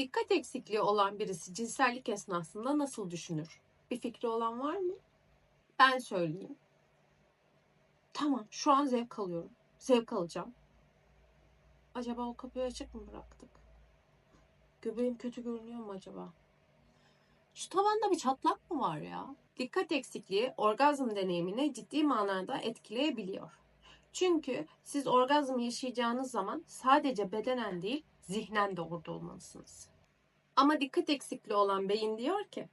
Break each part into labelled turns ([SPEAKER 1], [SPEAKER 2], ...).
[SPEAKER 1] Dikkat eksikliği olan birisi cinsellik esnasında nasıl düşünür? Bir fikri olan var mı? Ben söyleyeyim. Tamam, şu an zevk alıyorum. Zevk alacağım. Acaba o kapıyı açık mı bıraktık? Göbeğim kötü görünüyor mu acaba? Şu tavanda bir çatlak mı var ya? Dikkat eksikliği orgazm deneyimini ciddi manada etkileyebiliyor. Çünkü siz orgazm yaşayacağınız zaman sadece bedenen değil, zihnen de orada olmalısınız. Ama dikkat eksikliği olan beyin diyor ki,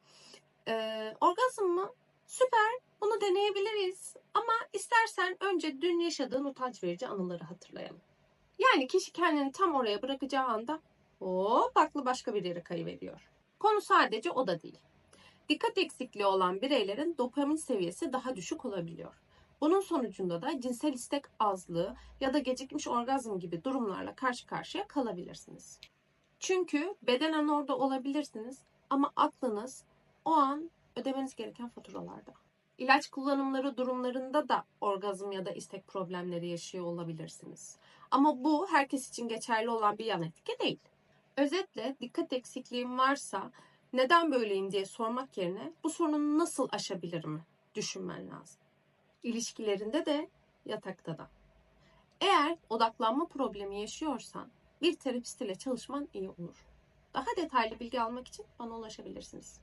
[SPEAKER 1] "Ee, orgazm mı? Süper, bunu deneyebiliriz. Ama istersen önce dün yaşadığın utanç verici anıları hatırlayalım. Yani kişi kendini tam oraya bırakacağı anda hop aklı başka bir yere kayıveriyor. Konu sadece o da değil. Dikkat eksikliği olan bireylerin dopamin seviyesi daha düşük olabiliyor. Bunun sonucunda da cinsel istek azlığı ya da gecikmiş orgazm gibi durumlarla karşı karşıya kalabilirsiniz. Çünkü bedenen orada olabilirsiniz ama aklınız o an ödemeniz gereken faturalarda. İlaç kullanımları durumlarında da orgazm ya da istek problemleri yaşıyor olabilirsiniz. Ama bu herkes için geçerli olan bir yan etki değil. Özetle dikkat eksikliğim varsa neden böyleyim diye sormak yerine bu sorunu nasıl aşabilirim düşünmen lazım. İlişkilerinde de yatakta da. Eğer odaklanma problemi yaşıyorsan bir terapist ile çalışman iyi olur. Daha detaylı bilgi almak için bana ulaşabilirsiniz.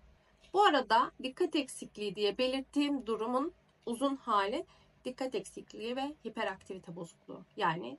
[SPEAKER 1] Bu arada dikkat eksikliği diye belirttiğim durumun uzun hali dikkat eksikliği ve hiperaktivite bozukluğu yani